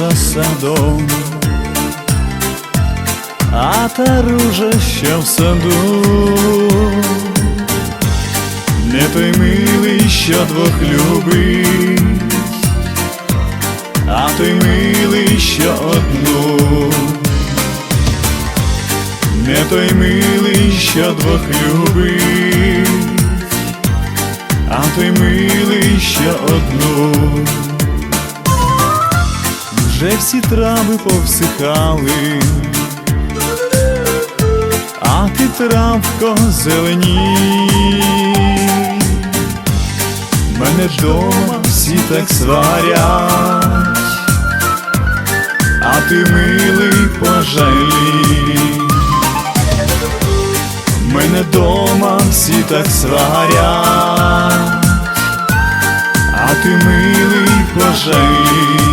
за садом, а та ружа, що в саду, не той милий, що двох любить, а той милий, що одну, не той милий, що двох любить, а той милий, що одну. Вже всі трави повсихали, а ти травко зелені. Мене вдома всі так сварять, а ти милий пожалій. Мене дома всі так сварять, а ти милий пожалій.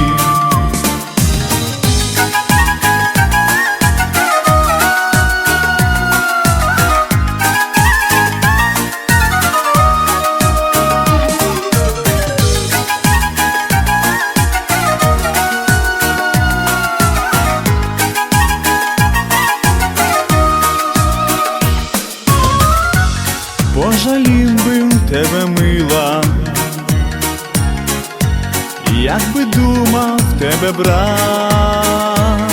Пожалів би тебе мила, як би думав тебе брат,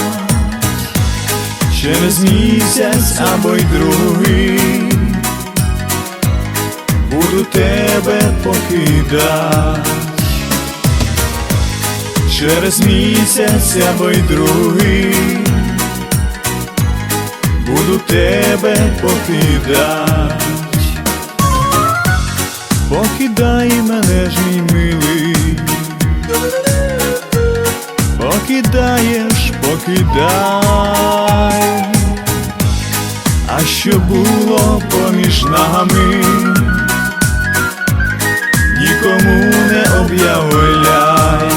через місяць або й другий буду тебе покидать, через місяць або й другий буду тебе покидать. Покидай мене ж мій милий, покидаєш, покидай, а що було поміж нами, нікому не об'являй,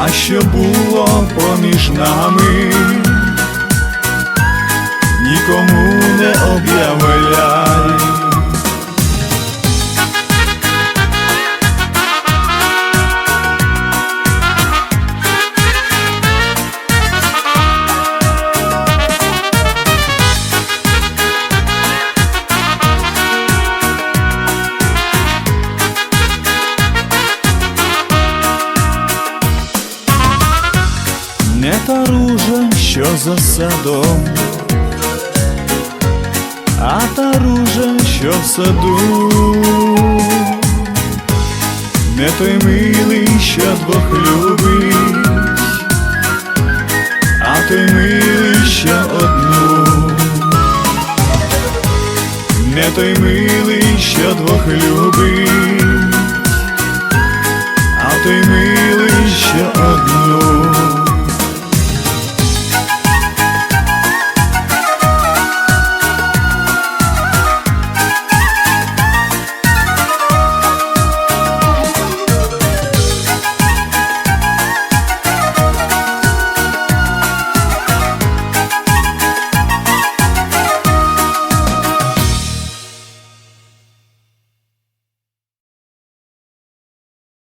а що було поміж нами, за садом, а та ружа, що в саду, не той милий, що двох любить, а той милий, що одну, не той милий, що двох любить,